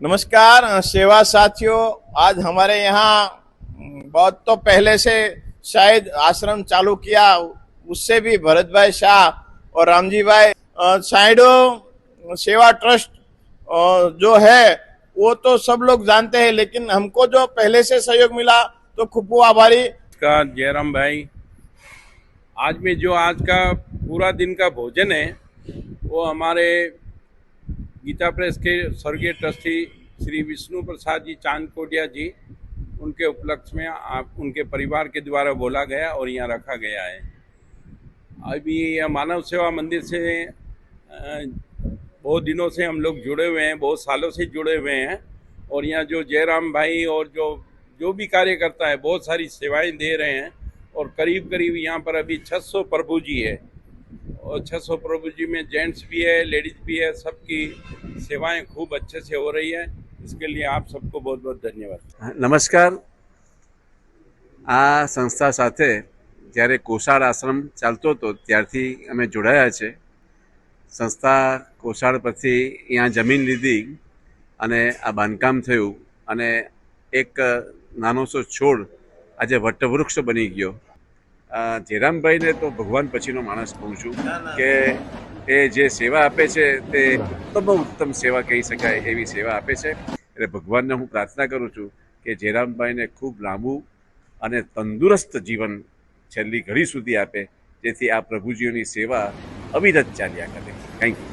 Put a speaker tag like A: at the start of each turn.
A: नमस्कार सेवा साथियों, आज हमारे यहाँ बहुत तो पहले से शायद आश्रम चालू किया, उससे भी भरत भाई शाह और रामजी भाई साइडो सेवा ट्रस्ट जो है, वो तो सब लोग जानते हैं, लेकिन हमको जो पहले से सहयोग मिला तो खूब आभारी।
B: का जयराम भाई। आज में जो आज का पूरा दिन का भोजन है, वो हमारे गीता प्रेस के स्वर्गीय ट्रस्टी श्री विष्णु प्रसाद जी चाँद कोटिया जी, उनके उपलक्ष्य में आप, उनके परिवार के द्वारा बोला गया और यहाँ रखा गया है। अभी यह मानव सेवा मंदिर से बहुत दिनों से हम लोग जुड़े हुए हैं, बहुत सालों से जुड़े हुए हैं और यहाँ जो जयराम भाई और जो जो भी कार्य करता है, बहुत सारी सेवाएँ दे रहे हैं और करीब करीब यहाँ पर अभी 600 प्रभु जी है। और 600 प्रभु जी में जेंट्स भी है लेडीज भी है सबकी सेवाएं खूब अच्छे से हो रही है इसके लिए आप सबको बहुत बहुत धन्यवाद
C: નમસ્કાર આ સંસ્થા સાથે જ્યારે કોષાળ આશ્રમ ચાલતો હતો ત્યારથી અમે જોડાયા છે સંસ્થા કોષાળ પરથી અહીંયા જમીન લીધી અને આ બાંધકામ થયું અને એક નાનો સો છોડ આજે વટવૃક્ષ બની ગયો અ, જયરામભાઈને તો ભગવાન પછીનો માણસ કહું છું કે એ જે સેવા આપે છે તે ઉત્તમ ઉત્તમ સેવા કહી શકાય એવી સેવા આપે છે. એટલે ભગવાનને હું પ્રાર્થના કરું છું કે જયરામભાઈને ખૂબ લાંબુ અને તંદુરસ્ત જીવન છેલ્લી ઘડી સુધી આપે જેથી આ પ્રભુજીઓની સેવા અવિરત ચાલ્યા કરે. Thank you